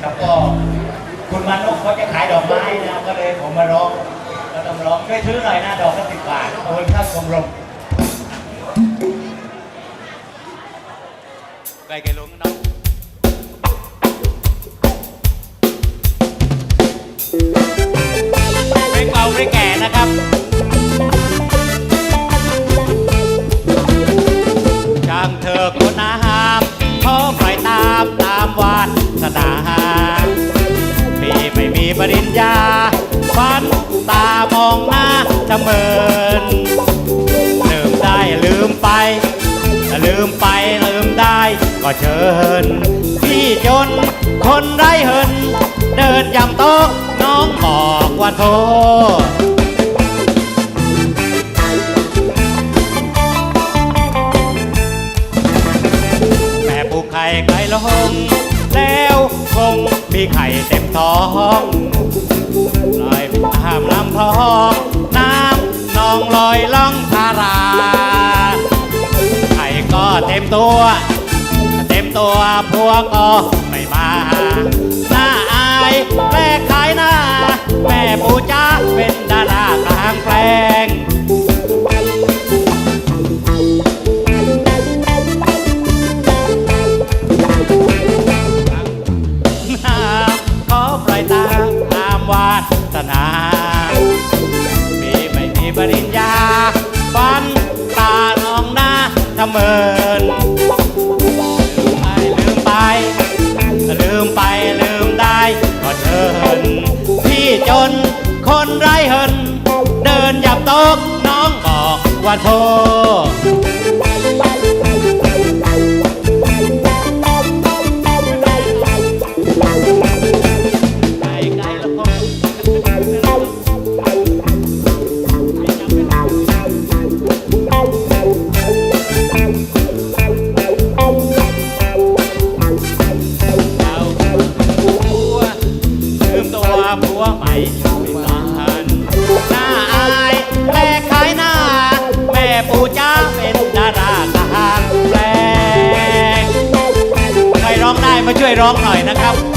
แล้วก็คุณมานกเขาจะขายดอกไม้นะก็เลยผมมาร้องก็ต้องร้องช่วยซื้อหน่อยนะดอกละสิบบาทเอาไว้เข้าชมรมไปไกลลงน้องเพลงเก่าเพลงแก่นะครับช่างเธอคนอา จะเมินลืมได้ลืมไป ลืมไปลืมได้ ก็เชิญ พี่จนคนไร้เหิน เดินยำโต๊ะน้องบอกว่าโทษแม่ผูกไข่ไก่ลงแล้วคงมีไข่เต็มท้องลอยห้ามลำคลองน้ำนอง ลอยล่องทาราไข่ก็เต็มตัว เต็มตัวพวกก็ไม่มาหน้าอายแลกขายหน้า แม่ปูจ้าเป็นดารากลางแปลงน้ำขอปล่อยตามตามวาสนา ปริญญาฟันตาลองหน้าทำเมินลืมไป ลืมไป ลืมได้ก็เชิญพี่จนคนไร้เหิน เดินหยับตกน้องบอกว่าโทษ ช่วยร้องหน่อยนะครับ